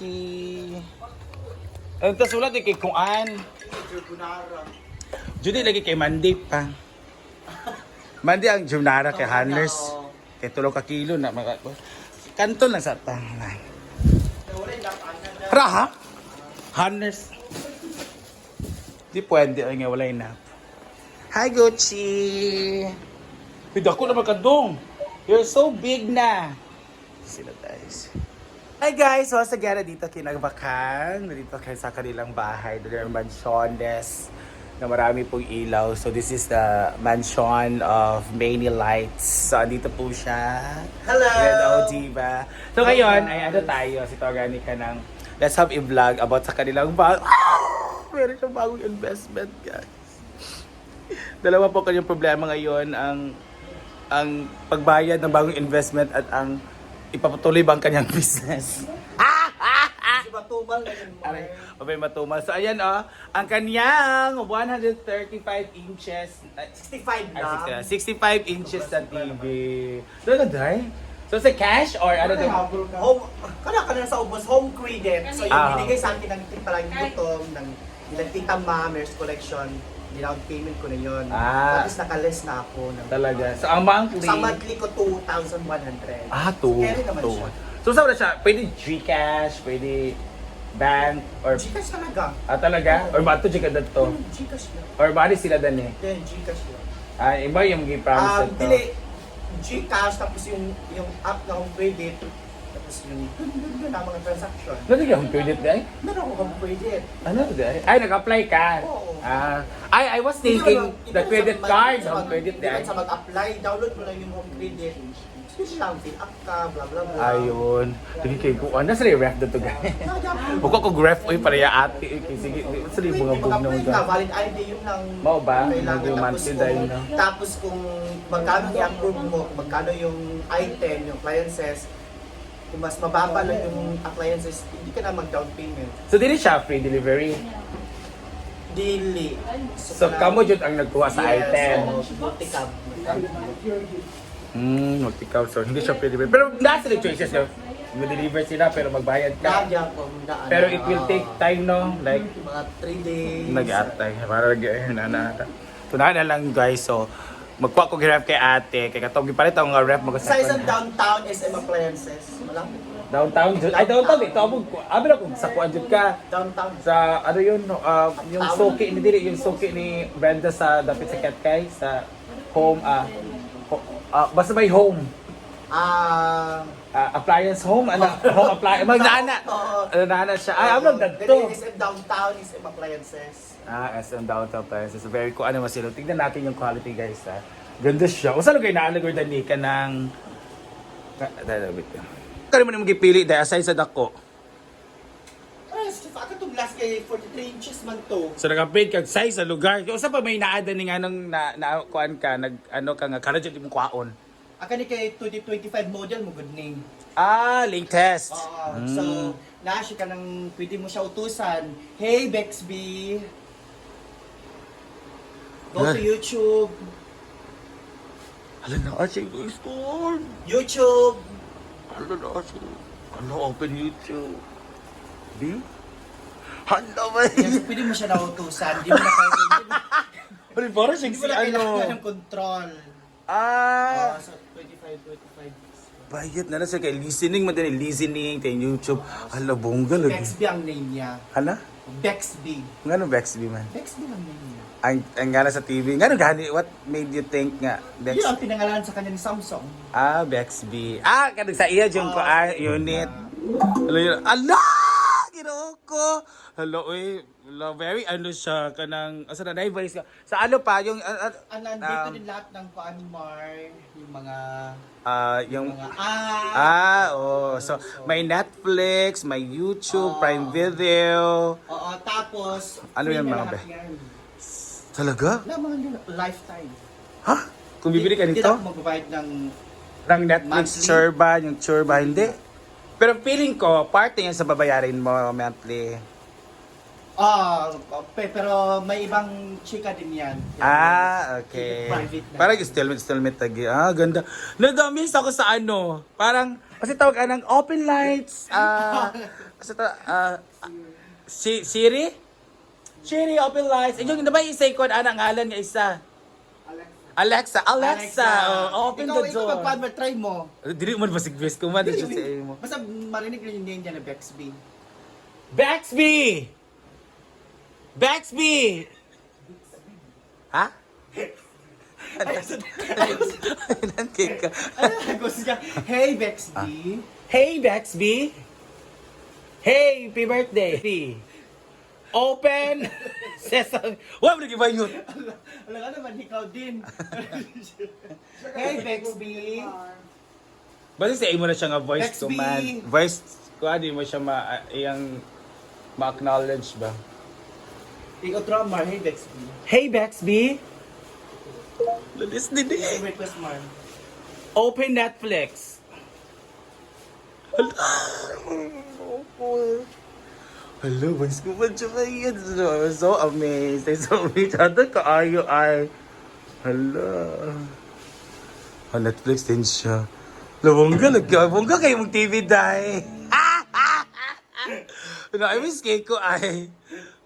Gucci. Ang tasulat kay Kuan. Judy lagi kay Mandy pa. Mandy ang Junara kay Hanners. Kay tulo ka kilo na mga kanto lang sa tanay. Raha? Hanners. Di pwede ay nga wala na. Hi Gucci. Pida ko naman kadong. You're so big na. Sila guys. Hi guys! Once again, dito kinagbakan. Nandito kayo sa kanilang bahay. Doon yung mansiones na marami pong ilaw. So this is the mansion of many lights. So andito po siya. Hello! Hello, diba? So ngayon, ay ano tayo, si Togani ka ng Let's have a vlog about sa kanilang bag. Meron siyang bagong investment, guys. Dalawa po kanyang problema ngayon, ang ang pagbayad ng bagong investment at ang ipapatuloy ba ang kanyang business. Si Batumal na yun. Aray, mabay matumal. So ayan oh, ang kanyang 135 inches, uh, 65 ay, na. 65 inches na TV. Doon na dahil? So sa cash or ano to? Home, kana ka na sa ubos, home credit. So yung Ah. binigay sa akin ng palang gutom, ng ilang tita ma, Mayor's Collection, down payment ko na yun. Ah. Tapos nakaless na ako. Ng, Talaga. So ang monthly, Sa monthly ko, 2,100. ah, two. Carry naman two. siya. So saan na siya? Pwede Gcash, pwede bank, or Gcash talaga. ah, talaga? Or ba ito Gcash to? Hmm, Gcash lang. Or ba sila dan eh? Then, Gcash lang. Ah, iba yung gi-promise Um, to. dili, Gcash, tapos yung yung app na home credit, tapos yung dun dun dun ang mga transaction. Nalagyan akong credit dahil? Meron ako home credit. Ano dahil? Ay, nag-apply ka? Oo. Ah, ay, I was thinking Hindi the mo credit card, sa home mag- credit hindi sa mag-apply, download mo lang yung home credit. Sige lang, fill up ka, blah blah blah. Ayun. Sige kay ko. Ano sa ref dito guys? Buko ko ref oy para ya ate. Eh, Sige, sa rin mga bug na ka, valid ID yun lang. Mao ba? Kailangan. Tapos monthly kung- dahil na. Tapos kung magkano i-approve mo, kung magkano yung item, yung appliances, kung mas mababa lang yung appliances, hindi ka na mag-down payment. So dili siya free delivery. Dili. So kamo jud ang nagkuha sa item. Yes, so, multi-cab. Hmm, multi-cow. So hindi siya free delivery. Pero nasa the choices no. Mag-deliver sila pero magbayad ka. Kaya ko, daan. Pero it will take time no. Like Mga 3 days. nag-atay para nag na na. Tunahan na lang guys. So magkuha ko kay ate kay katong gipalit ang nga ref mag Sa isang downtown SM appliances. Malapit. Downtown jud. Ay downtown dito abog ko. Abi na kung sa kuan jud ka. Downtown. Sa ano yun, no, ah, yung suki, hindi dili, yung suki ni Brenda sa dapit sa Katkay, sa home, ah, ho- ah, basta may home, Ah... ah, appliance home, ano, home appliance, magnana, Oo. ano nana siya, ay, ano, dadto. Dili, SM downtown, SM appliances. Ah, SM Downtown Appliances, very cool, ano masilo, tignan natin yung quality guys, ha. Ganda siya. O saan kayo naalagor dani ka ng, Ah, dahil, wait. Kaya mo na magipili dahil aside sa dako. Ay, Steve, ako itong last kay 43 inches man to. So nag-upgrade kag size sa lugar. Kung sa pa may naada ni nga nung na, na kuan ka, nag ano ka nga karadyo kwaon. Ako ni kay 2025 model mo, good name. Ah, latest. Oo. Mm. So, naasya ka ng pwede mo siya utusan. Hey, Bexby! Go to Ay. YouTube. Hala na kasi store. YouTube! Hala na kasi. Ano open YouTube? Di? Hala ba? Yes, pwede mo siya nautusan. Di mo na kailangan. Parang Hindi siyang mo si na ano? kailangan ng control. Ah. Ah, so 25, 25. Bayad na na siya kay listening mo din listening kay YouTube. Hala bongga lagi. Bexby ang name niya. Hala? Bexby. Ngano Bexby man? Bexby ang name niya. Ang ang gana sa TV. Ngano gani what made you think nga Bex Yun ang pinangalan sa kanya ni Samsung. Ah, Bexby. Ah, kanang sa iya yung ko ah, unit. Hello, yun. Ala! Ginoo ko! Hello, eh. Hello, very ano siya, kanang, asa na, naibalis ka. Sa ano pa, yung, ah, ah, Ang nandito Um, din lahat ng Kuanmar, yung mga, ah, yung, mga ah, ah, oh. So, may Netflix, may YouTube, Oh. Prime Video. Oo, tapos, Ano yan, na mga be? yan. Talaga? Wala mga yun, lifetime. Ha? Kung bibili ka Hindi nito? na ako magbabayad ng, Ng Netflix, Monthly? Churba, yung Churba, hindi. Pero feeling ko, parte yan sa babayarin mo monthly. ah, pe- pero may ibang chika din yan. Ah, okay. Private na. Parang installment, installment tagi. Ah, ganda. Nag-miss ako sa ano. Parang, kasi tawag ka ng open lights. Ah, Sa ta, ah, si Siri? Siri, open lights. Ayun, na ba isay ko ana ngalan nga isa? Alexa, Alexa, oh, open ikaw, the Ikaw, door. magpaano, try mo. Dili man basig best ko man siya sa imo. Basta marinig rin yung name niya na Bexby. Baxby! Baxby! Ha? Nanti ka. Gusto niya? Hey, Bexby. Hey, Baxby! Hey, happy birthday! Open sesame. Wala mo nag-iba yun. Wala ka naman, ikaw din. hey, Bexby. Basta sa imo na siya nga voice Bexby! command. Voice ko di mo siya ma ah, iyang ma-acknowledge ba? Ikaw, drummer. Hey, Bexby. Hey, Baxby! Lalis din Hey, eh. request, man. Open Netflix. Hello, boys ko ba siya ba yan? So, amazed. I'm so amazed. Ano kaayo ay? Hala. Ah, Netflix din siya. Labongga, nagkabongga kayo mong TV dahil. Ano, I miss cake ko ay.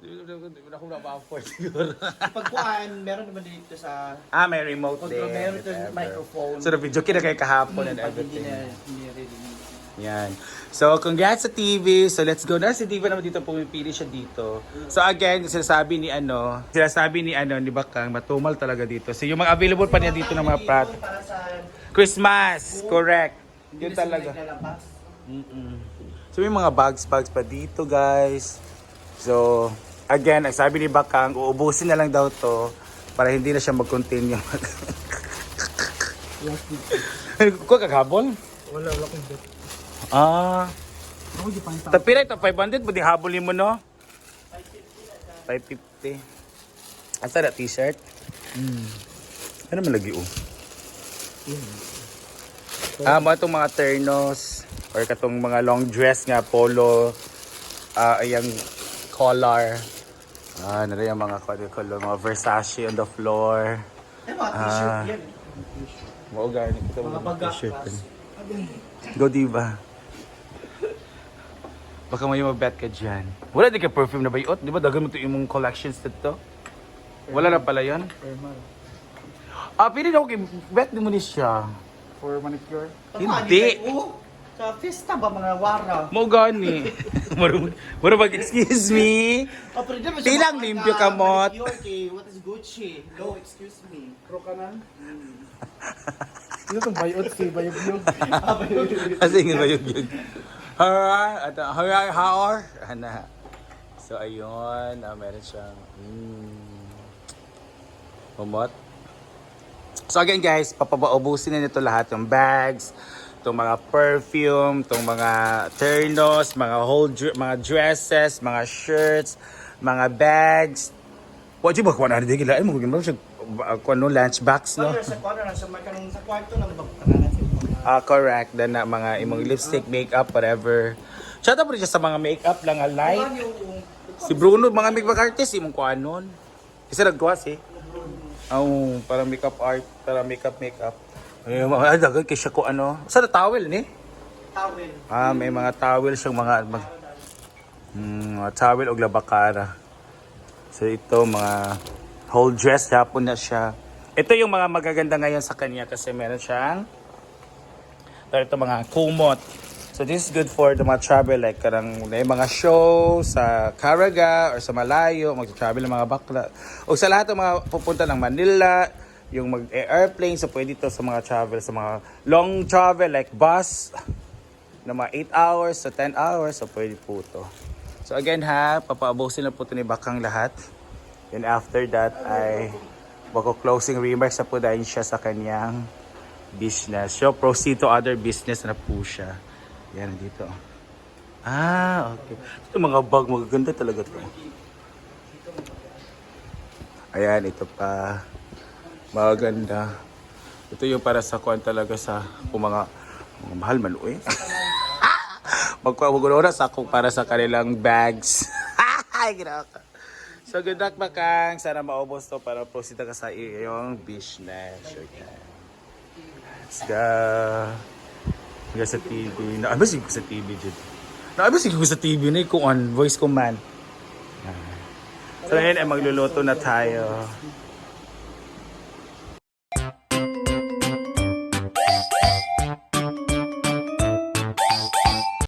Hindi na ako na-afford siguro. Pagkuhan, meron naman dito sa... ah, may remote din. meron dito microphone. So, na-video kina kay kahapon and hindi everything. na, hindi na. Yan. So, congrats sa TV. So, let's go na. Si Diva naman dito, pumipili siya dito. So, again, sinasabi ni ano, sinasabi ni ano, ni Bakang, matumal talaga dito. So, yung mga available pa niya dito ng mga prat. Para sa... Christmas! Correct. Yun talaga. Mm-mm. So, may mga bags-bags pa dito, guys. So, again, sabi ni Bakang, uubusin na lang daw to para hindi na siya mag-continue. Kuha kaghabol? Wala, wala kong bet. Ah. Ako di pang Tapira ito, 500, pwede habulin mo, no? 550. Asa na t-shirt? Hmm. Ano man lagi, oh? Ah, mo itong mga ternos or katong mga long dress nga, polo, ah, ayang collar. Ah, nara yung mga color, mga Versace on the floor. Eh, mga t-shirt Ah. yan. Mo ganit ito, Mga t-shirt. pagkakas. Go diva. Baka may mabet ka dyan. Wala di ka perfume na bayot? Di ba dagan mo ito yung mong collections dito? Wala na pala yun? Ah, pili na ako kay bet mo ni siya. For manicure? Hindi. Sa fiesta ba mga wara? Mo gani. Marunong marunong excuse me. Oh, pero di ba Pilang limpyo ka, Mot? Manicure kay what is Gucci? No, excuse me. Pro ka na? Ano itong bayot si Bayog-yog? Ah, ba yun? Kasi nga ba yung yun? Alright, at alright, how Ana. So ayun, ah, meron siyang mm, umot. So again guys, papabaubusin na nito lahat yung bags, itong mga perfume, itong mga ternos, mga whole mga dresses, mga shirts, mga bags. Wa di ba kuha na di gila ay mo ginawa siya uh, kuha no lunch box no. Sa na sa kwarto lang ba Ah, correct. Then na mga imong lipstick, makeup, whatever. Shout out po rin siya sa mga makeup lang, ah, light. Ano yung Si Bruno, mga makeup artist, imong kuha nun. Isa nagkuha si. Oh, para makeup art, para makeup makeup. Ay, mga ah, dagan kay siya ko ano. Sa towel ni? towel? Ah, may mga towel siyang mga mag, mm, towel og labakara. So ito mga whole dress hapon na siya. Ito yung mga magaganda ngayon sa kanya kasi meron siyang ito, ito mga kumot. So this is good for the mga travel like karang may mga show sa Caraga or sa Malayo, mag-travel ng mga bakla. O sa lahat ng mga pupunta ng Manila, yung mag-airplane, so pwede ito sa mga travel, sa mga long travel like bus, na mga 8 hours to 10 hours, so pwede po ito. So again ha, papaabusin na po ito ni Bakang lahat. And after that ay bako closing remarks na po dahil siya sa kanyang business. So proceed to other business na po siya. Yan dito. Ah, okay. Ito mga bag, magaganda talaga to. Ayan, ito pa. Maganda. Ito yung para sa kuan talaga sa kung mga, mga mahal man uy. Magkawag sa ako para sa kanilang bags. Ay, ginawa ka. So good luck Bakang. Sana maubos to para proceed ka sa iyong business. Okay. Let's go. Hanggang sa TV. Na, ano ba sa TV dyan? Nabi siguro sa TV na kung on voice command. Ah. So ngayon ay magluluto na tayo.